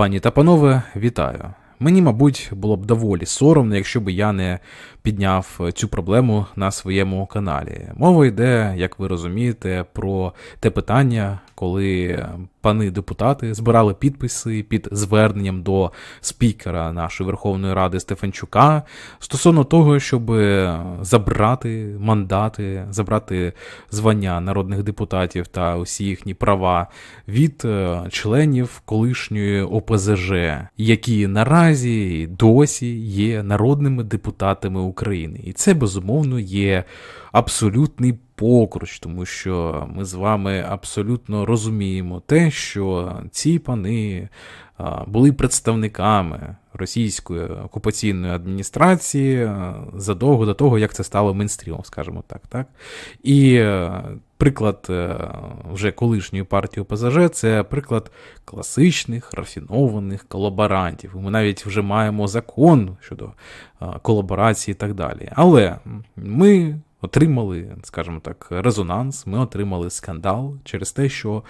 Пані та панове, вітаю. Мені, мабуть, було б доволі соромно, якщо б я не підняв цю проблему на своєму каналі. Мова йде, як ви розумієте, про те питання, коли пани депутати збирали підписи під зверненням до спікера нашої Верховної Ради Стефанчука стосовно того, щоб забрати мандати, забрати звання народних депутатів та усі їхні права від е, членів колишньої ОПЗЖ, які наразі досі є народними депутатами України. І це безумовно є абсолютний покруч, тому що ми з вами абсолютно розуміємо те, що ці пани були представниками російської окупаційної адміністрації задовго до того, як це стало мейнстрімом, скажімо так. так? І е, приклад е, вже колишньої партії ОПЗЖ це приклад класичних рафінованих колаборантів. Ми навіть вже маємо закон щодо колаборації і так далі. Але ми отримали, скажімо так, резонанс, ми отримали скандал через те, що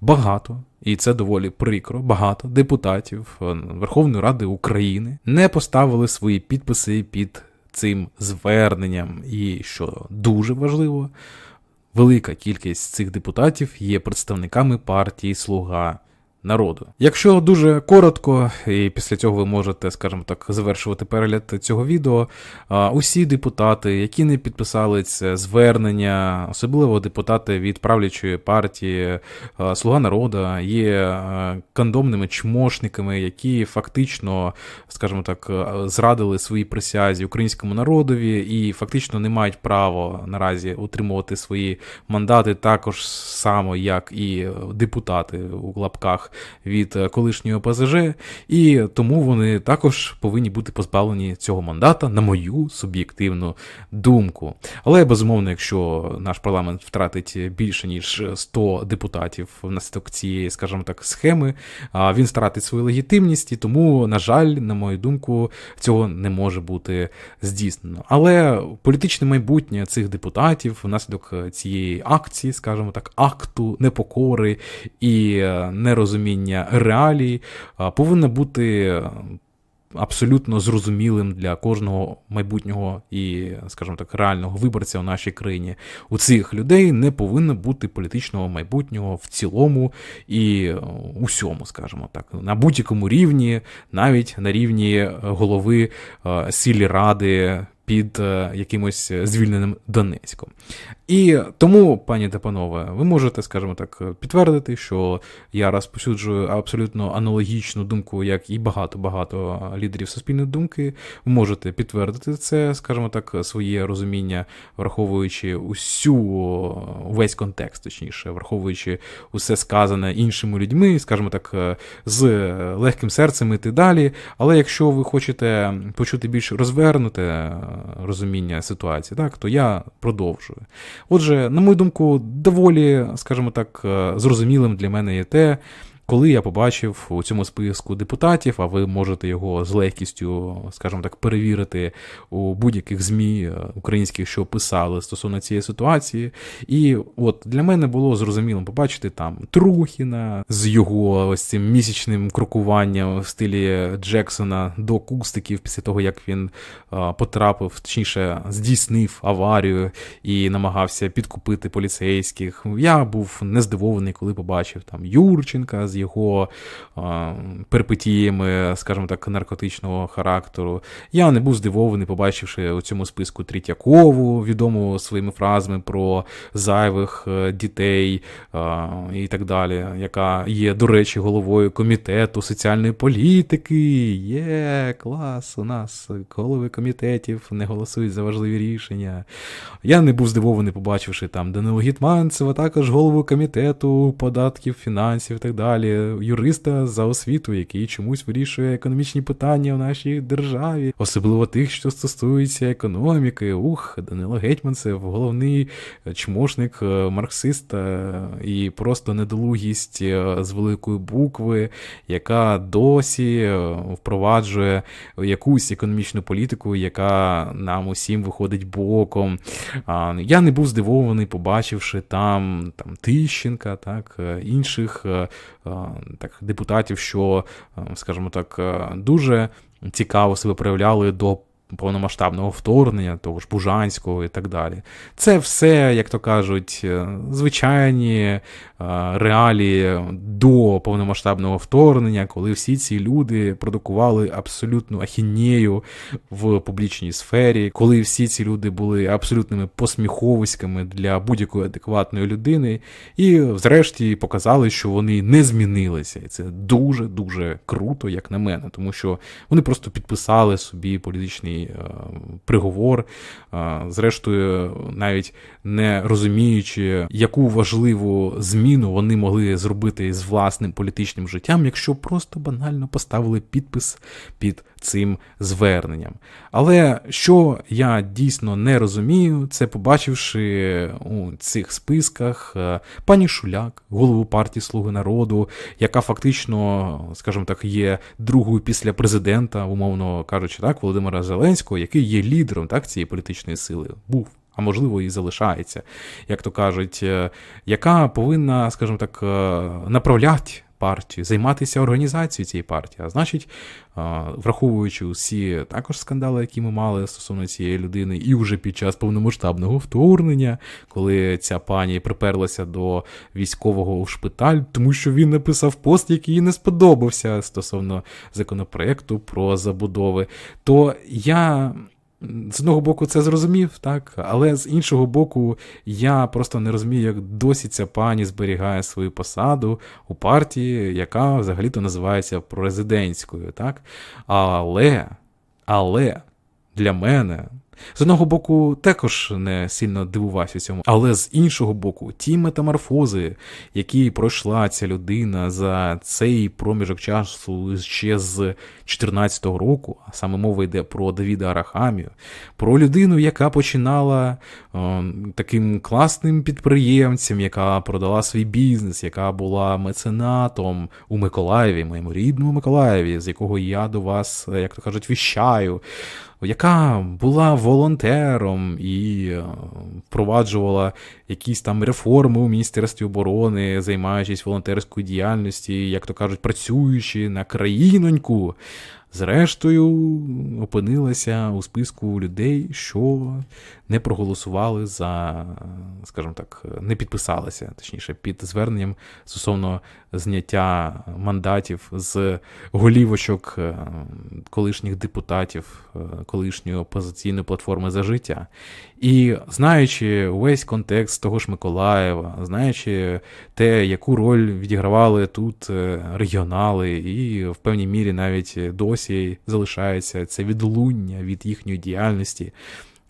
багато, і це доволі прикро, багато депутатів е, Верховної Ради України не поставили свої підписи під цим зверненням. І що дуже важливо, велика кількість цих депутатів є представниками партії Слуга народу. Якщо дуже коротко, і після цього ви можете, скажімо так, завершувати перегляд цього відео. Усі депутати, які не підписали це звернення, особливо депутати від правлячої партії Слуга народу, є кандомними чмошниками, які фактично, скажімо так, зрадили свої присязі українському народові і фактично не мають права наразі утримувати свої мандати також само, як і депутати у лапках від е, колишнього ПЗЖ, і тому вони також повинні бути позбавлені цього мандата, на мою суб'єктивну думку. Але безумовно, якщо наш парламент втратить більше ніж 100 депутатів внаслідок цієї, скажімо так, схеми, він втратить свою легітимність, і тому, на жаль, на мою думку, цього не може бути здійснено. Але політичне майбутнє цих депутатів внаслідок цієї акції, скажімо так, акту непокори і е, нерозуміння реалій повинно бути абсолютно зрозумілим для кожного майбутнього і, скажімо так, реального виборця у нашій країні. У цих людей не повинно бути політичного майбутнього в цілому і усьому, скажімо так, на будь-якому рівні, навіть на рівні голови сілі ради під е, якимось звільненим Донецьком. І тому, пані та панове, ви можете, скажімо так, підтвердити, що я розповсюджую абсолютно аналогічну думку, як і багато-багато лідерів суспільної думки. Ви можете підтвердити це, скажімо так, своє розуміння, враховуючи усю весь контекст, точніше, враховуючи усе сказане іншими людьми, скажімо так, з легким серцем і далі. Але якщо ви хочете почути більш розвернуте розуміння ситуації, так, то я продовжую. Отже, на мою думку, доволі, скажімо так, е, зрозумілим для мене є те, коли я побачив у цьому списку депутатів, а ви можете його з легкістю, скажімо так, перевірити у будь-яких ЗМІ е, українських, що писали стосовно цієї ситуації. І от для мене було зрозуміло побачити там Трухіна з його ось цим місячним крокуванням в стилі Джексона до кустиків після того, як він е, потрапив, точніше, здійснив аварію і намагався підкупити поліцейських. Я був не здивований, коли побачив там Юрченка з його перипетіями, скажімо так, наркотичного характеру. Я не був здивований, побачивши у цьому списку Трітякову, відому своїми фразами про зайвих е, дітей і так далі, яка є, до речі, головою комітету соціальної політики. Є, клас, у нас голови комітетів не голосують за важливі рішення. Я не був здивований, побачивши там Данилу Гітманцева, також голову комітету податків, фінансів і так далі далі юриста за освіту, який чомусь вирішує економічні питання в нашій державі, особливо тих, що стосуються економіки. Ух, Данило Гетьманцев, головний чмошник е, марксиста і просто недолугість е, з великої букви, яка досі е, впроваджує якусь економічну політику, яка нам усім виходить боком. Я не був здивований, побачивши там там Тищенка, так, інших так, депутатів, що, е, скажімо так, е, дуже цікаво себе проявляли до повномасштабного вторгнення, того ж Бужанського і так далі. Це все, як то кажуть, е, звичайні е, реалії до повномасштабного вторгнення, коли всі ці люди продукували абсолютну ахінею в публічній сфері, коли всі ці люди були абсолютними посміховиськами для будь-якої адекватної людини, і, зрешті, показали, що вони не змінилися. І це дуже дуже круто, як на мене, тому що вони просто підписали собі політичний е, приговор, е, зрештою, навіть не розуміючи, яку важливу зміну вони могли зробити з власним політичним життям, якщо просто банально поставили підпис під цим зверненням. Але що я дійсно не розумію, це побачивши у цих списках е, пані Шуляк, голову партії Слуги народу, яка фактично, скажімо так, є другою після президента, умовно кажучи, так, Володимира Зеленського, який є лідером так, цієї політичної сили, був. А можливо, і залишається, як то кажуть, е, яка повинна, скажімо так, е, направляти партію, займатися організацією цієї партії. А значить, враховуючи всі також скандали, які ми мали стосовно цієї людини, і вже під час повномасштабного вторгнення, коли ця пані приперлася до військового у шпиталь, тому що він написав пост, який їй не сподобався стосовно законопроекту про забудови, то я з одного боку, це зрозумів, так, але з іншого боку, я просто не розумію, як досі ця пані зберігає свою посаду у партії, яка взагалі-то називається президентською. так. Але, але для мене з одного боку, також не сильно дивувався цьому, але з іншого боку, ті метаморфози, які пройшла ця людина за цей проміжок часу ще з 2014 року, а саме мова йде про Давіда Арахамію, про людину, яка починала о, таким класним підприємцем, яка продала свій бізнес, яка була меценатом у Миколаєві, моєму рідному Миколаєві, з якого я до вас, як то кажуть, віщаю яка була волонтером і е, впроваджувала якісь там реформи у Міністерстві оборони, займаючись волонтерською діяльністю, як то кажуть, працюючи на країноньку зрештою опинилася у списку людей, що не проголосували за, скажімо так, не підписалися, точніше, під зверненням стосовно зняття мандатів з голівочок е, колишніх депутатів е, колишньої опозиційної платформи за життя. І знаючи весь контекст того ж Миколаєва, знаючи те, яку роль відігравали тут е, регіонали, і в певній мірі навіть досі залишається це відлуння від їхньої діяльності.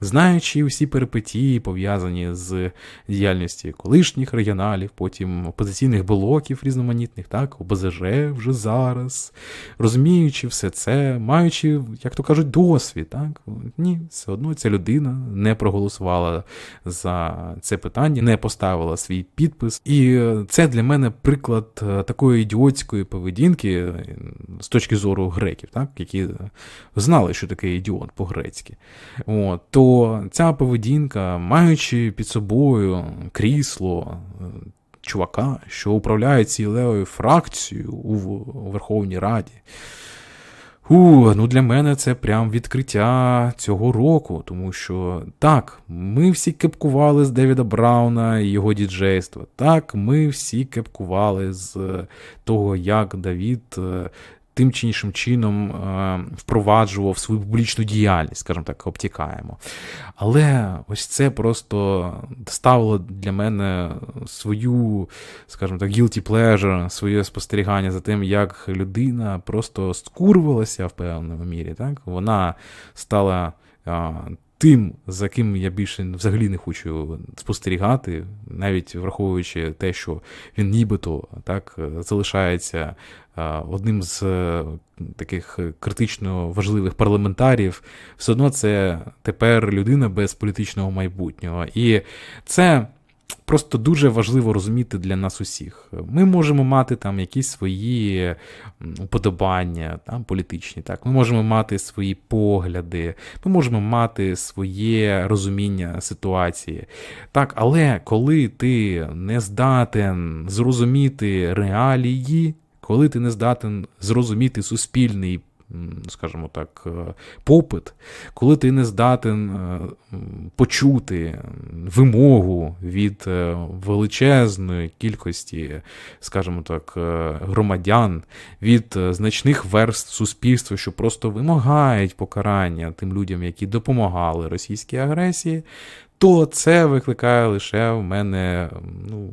Знаючи усі перипетії, пов'язані з діяльністю колишніх регіоналів, потім опозиційних блоків різноманітних, так, ОБЗЖ вже зараз, розуміючи все це, маючи, як то кажуть, досвід, так, ні, все одно ця людина не проголосувала за це питання, не поставила свій підпис. І це для мене приклад е, такої ідіотської поведінки е, з точки зору греків, так, які знали, що таке ідіот по-грецьки. От, то ця поведінка, маючи під собою крісло е, чувака, що управляє цілею фракцією у Верховній Раді. У, ну Для мене це прям відкриття цього року, тому що так, ми всі кепкували з Девіда Брауна і його діджейства. Так, ми всі кепкували з того, як Давід е, тим чи іншим чином е, впроваджував свою публічну діяльність, скажімо так, обтікаємо. Але ось це просто ставило для мене свою, скажімо так, guilty pleasure, своє спостерігання за тим, як людина просто скурвалася в певному мірі. Так? Вона стала. Тим, за ким я більше взагалі не хочу спостерігати, навіть враховуючи те, що він нібито так залишається одним з е, таких критично важливих парламентарів, все одно це тепер людина без політичного майбутнього. І це. Просто дуже важливо розуміти для нас усіх. Ми можемо мати там якісь свої уподобання там, політичні, так, ми можемо мати свої погляди, ми можемо мати своє розуміння ситуації. Так, Але коли ти не здатен зрозуміти реалії, коли ти не здатен зрозуміти суспільний, скажімо так, е, попит, коли ти не здатен е, почути вимогу від е, величезної кількості, скажімо так, громадян, від значних верств суспільства, що просто вимагають покарання тим людям, які допомагали російській агресії, то це викликає лише в мене ну,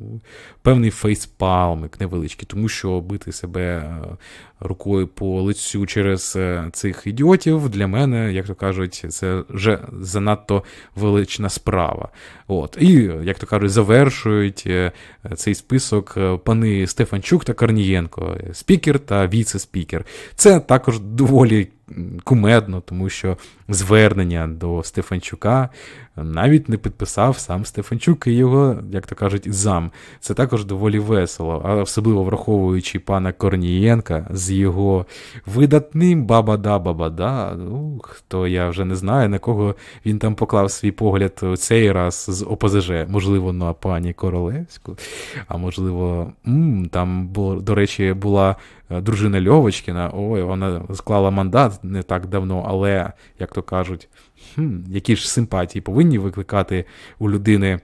певний фейспалмик невеличкий, тому що бити себе е, рукою по лицю через е, цих ідіотів для мене, як то кажуть, це вже занадто велична справа. От. І, як то кажуть, завершують е, цей список пани Стефанчук та Корнієнко, спікер та віце-спікер. Це також доволі кумедно, тому що звернення до Стефанчука навіть не підписав сам Стефанчук і його, як то кажуть, зам. Це також доволі весело, а особливо враховуючи пана Корнієнка з його видатним баба-да, баба-да. Ну, хто я вже не знаю, на кого він там поклав свій погляд цей раз з ОПЗЖ. Можливо, на пані Королевську, а можливо, м, там, було, до речі, була дружина Льовочкіна. Ой, вона склала мандат не так давно, але, як то кажуть, хм, які ж симпатії повинні викликати у людини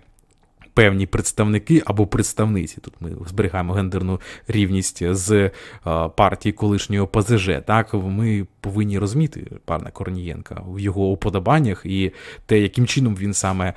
певні представники або представниці. Тут ми зберігаємо гендерну рівність з е, партії колишнього ПЗЖ. Так, ми повинні розуміти пана Корнієнка в його уподобаннях і те, яким чином він саме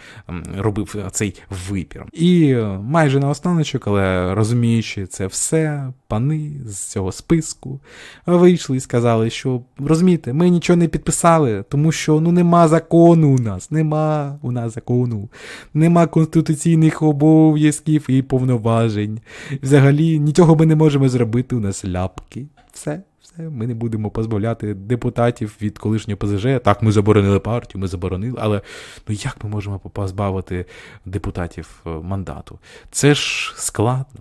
робив цей вибір. І е, майже наостаночок, але розуміючи це все, пани з цього списку вийшли і сказали, що розумієте, ми нічого не підписали, тому що ну нема закону у нас, нема у нас закону, нема конституційних обов'язків і повноважень. Взагалі нічого ми не можемо зробити, у нас ляпки. Все. Все, ми не будемо позбавляти депутатів від колишнього ПЗЖ. Так, ми заборонили партію, ми заборонили, але ну як ми можемо позбавити депутатів е, мандату? Це ж складно.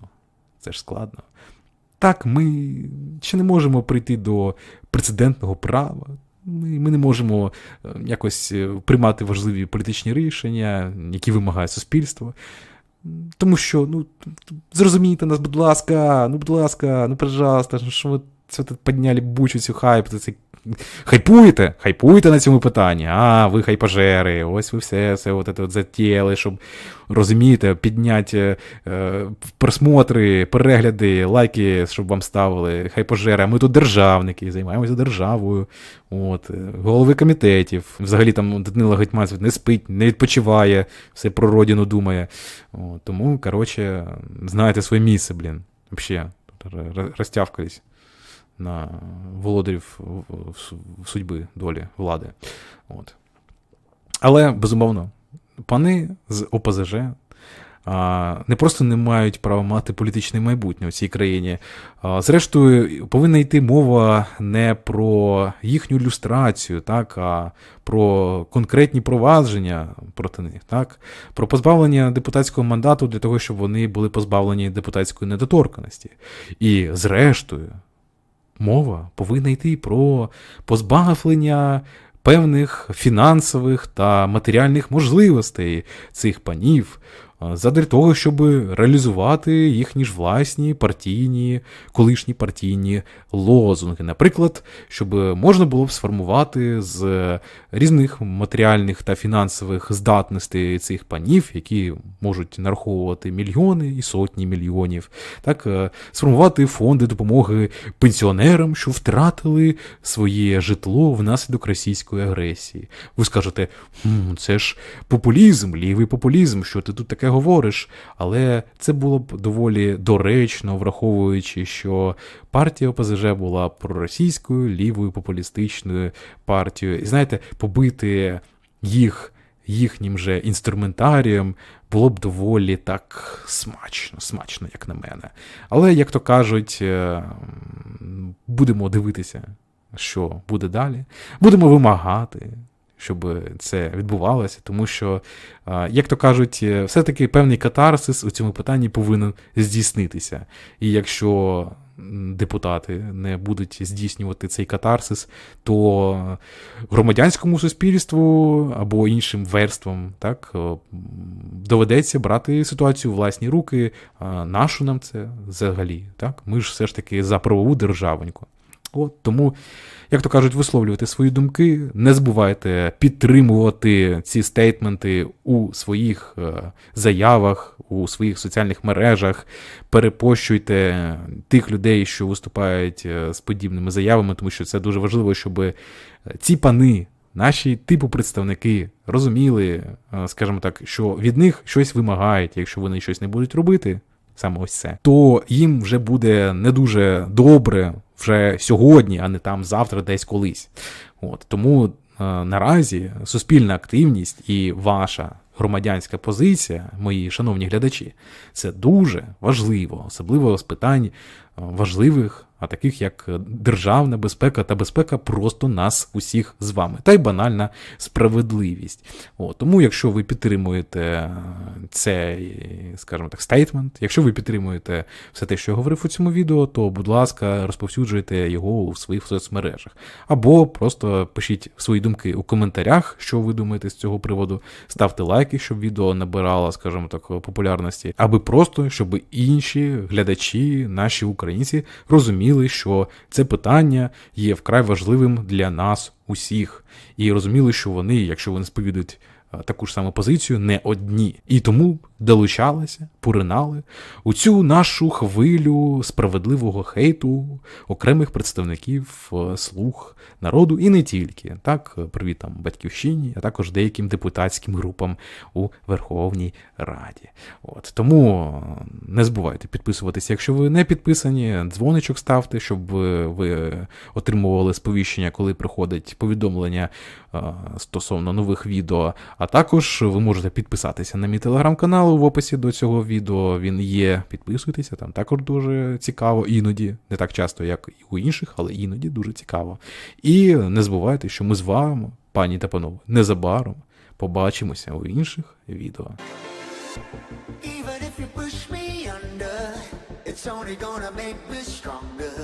Це ж складно. Так, ми ще не можемо прийти до прецедентного права. Ми, ми не можемо е, якось е, приймати важливі політичні рішення, які вимагає суспільство. Тому що, ну, зрозумійте нас, будь ласка, ну, будь ласка, ну, пожалуйста, ну, що ви це підняли бучу цю хайп, це Хайпуєте? Хайпуєте на цьому питанні. А, ви хайпажери, ось ви все це от, от затіяли, щоб розумієте, підняти е, просмотри, перегляди, лайки, щоб вам ставили хайпажери. А ми тут державники, займаємося державою. От, е, Голови комітетів. Взагалі там Данила Гетьманцев не спить, не відпочиває, все про родину думає. От, тому, коротше, знаєте своє місце, блін. Взагалі, розтявкались на володарів судьби долі влади. От. Але, безумовно, пани з ОПЗЖ не просто не мають права мати політичне майбутнє у цій країні. Зрештою, повинна йти мова не про їхню люстрацію, так, а про конкретні провадження проти них, так, про позбавлення депутатського мандату для того, щоб вони були позбавлені депутатської недоторканості. І, зрештою, мова повинна йти про позбавлення певних фінансових та матеріальних можливостей цих панів задля того, щоб реалізувати їхні ж власні партійні, колишні партійні лозунги. Наприклад, щоб можна було б сформувати з різних матеріальних та фінансових здатностей цих панів, які можуть нараховувати мільйони і сотні мільйонів, так е, сформувати фонди допомоги пенсіонерам, що втратили своє житло внаслідок російської агресії. Ви скажете, це ж популізм, лівий популізм, що ти тут таке говориш, але це було б доволі доречно, враховуючи, що партія ОПЗЖ була проросійською, лівою популістичною партією. І знаєте, побити їх їхнім же інструментарієм було б доволі так смачно, смачно, як на мене. Але, як то кажуть, е, будемо дивитися, що буде далі. Будемо вимагати щоб це відбувалося, тому що, як то кажуть, все-таки певний катарсис у цьому питанні повинен здійснитися. І якщо депутати не будуть здійснювати цей катарсис, то громадянському суспільству або іншим верствам так, е, доведеться брати ситуацію у власні руки. Нашу нам це взагалі? Так? Ми ж все ж таки за правову державоньку. От тому, як то кажуть, висловлювати свої думки, не забувайте підтримувати ці стейтменти у своїх е, заявах, у своїх соціальних мережах, перепощуйте тих людей, що виступають е, з подібними заявами, тому що це дуже важливо, щоб е, ці пани. Наші типу представники розуміли, скажімо так, що від них щось вимагають, якщо вони щось не будуть робити, саме ось це, то їм вже буде не дуже добре вже сьогодні, а не там завтра, десь колись. От тому е, наразі суспільна активність і ваша громадянська позиція, мої шановні глядачі, це дуже важливо, особливо з питань е, важливих, а таких як е, державна безпека та безпека просто нас усіх з вами, та й банальна справедливість. От, тому, якщо ви підтримуєте е, цей, скажімо так, стейтмент, якщо ви підтримуєте все те, що я говорив у цьому відео, то, будь ласка, розповсюджуйте його у своїх соцмережах. Або просто пишіть свої думки у коментарях, що ви думаєте з цього приводу. Ставте лайки, щоб відео набирало, скажімо так, популярності, аби просто щоб інші глядачі, наші українці, розуміли, що це питання є вкрай важливим для нас усіх, і розуміли, що вони, якщо вони сповідують таку ж саму позицію, не одні. І тому долучалися, поринали у цю нашу хвилю справедливого хейту окремих представників е, слуг народу і не тільки. Так, е, привіт там батьківщині, а також деяким депутатським групам у Верховній Раді. От тому е, не забувайте підписуватися, якщо ви не підписані, дзвоничок ставте, щоб ви, отримували сповіщення, коли приходить повідомлення е, стосовно нових відео. А також ви можете підписатися на мій телеграм-канал в описі до цього відео. Він є. Підписуйтеся, там також дуже цікаво, іноді, не так часто, як і у інших, але іноді дуже цікаво. І не забувайте, що ми з вами, пані та панове, незабаром побачимося у інших відео. Even if it's only gonna make me stronger.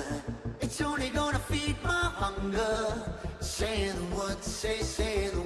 It's only gonna feed my hunger. Say the words, say, say the